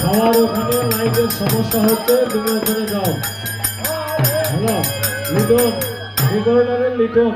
খাওয়ার ওখানে লাইটের সমস্যা হচ্ছে তুমি ওখানে যাও। হ্যালো লিটন এই লিটন।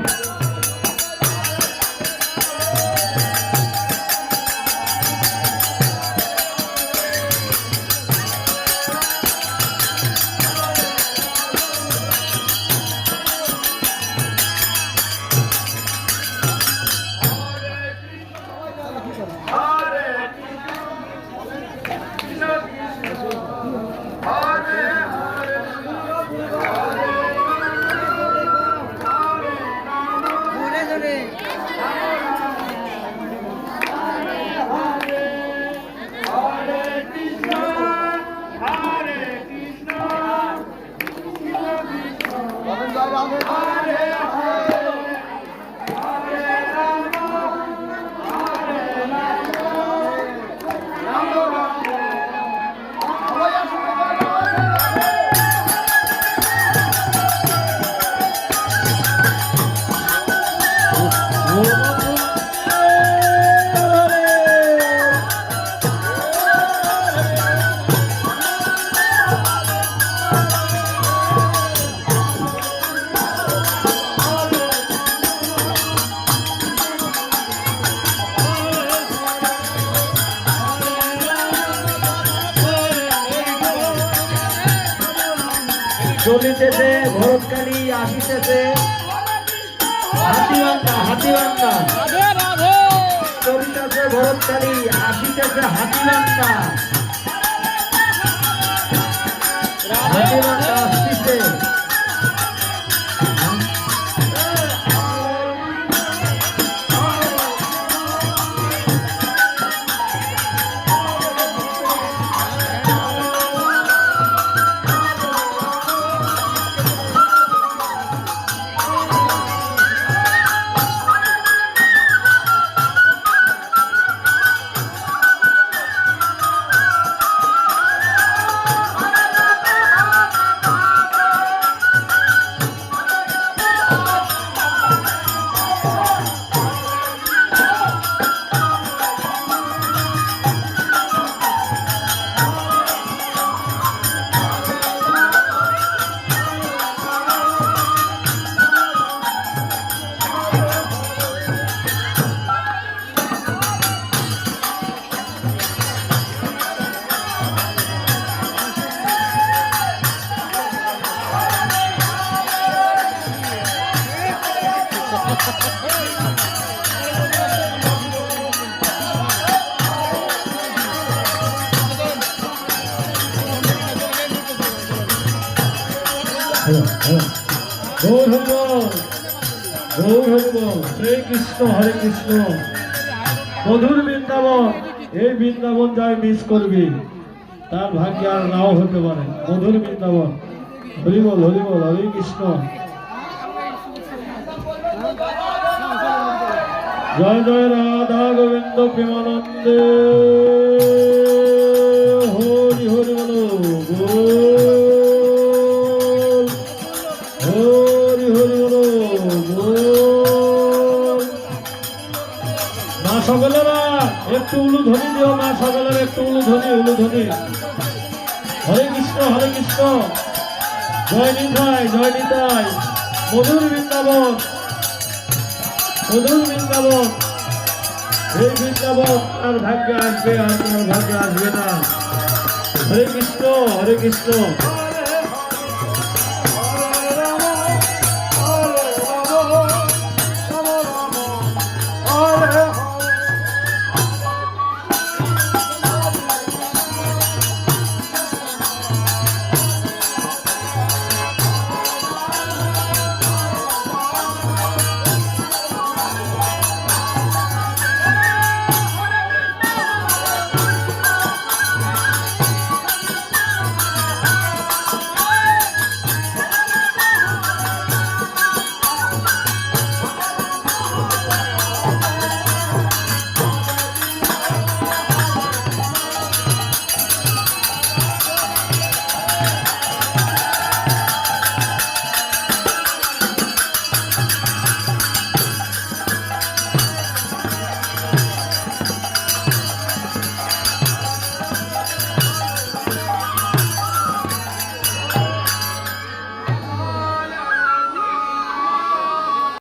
চলিতেছে ভরতকালী আসিতেছে। হাতিবান্ধা হাতিবান্ধা। চলিতেছে ভরতকালী আসিতেছে হাতিবান্ধা। হাতিবান্ধা গৌর কৃষ্ণ হরে কৃষ্ণ মধুর বৃন্দাবন এই বৃন্দাবন যাই মিস করবি তার ভাগ্য আর নাও হতে পারে মধুর বৃন্দাবন হরিবল হরিবল হরে কৃষ্ণ জয় জয় রাধা গোবিন্দ প্রেমানন্দে। সকলেরা একটু উলু ধ্বনি দিও মা সকলের, একটু উলু ধ্বনি উলু ধ্বনি হরে কৃষ্ণ হরে কৃষ্ণ। জয় নিতাই জয় নিতাই। মধুর বৃন্দাবন মধুর বৃন্দাবন। এই বৃন্দাবন আর ভাগ্যে আসবে, আর তোমার ভাগ্যে আসবে না। হরে কৃষ্ণ হরে কৃষ্ণ।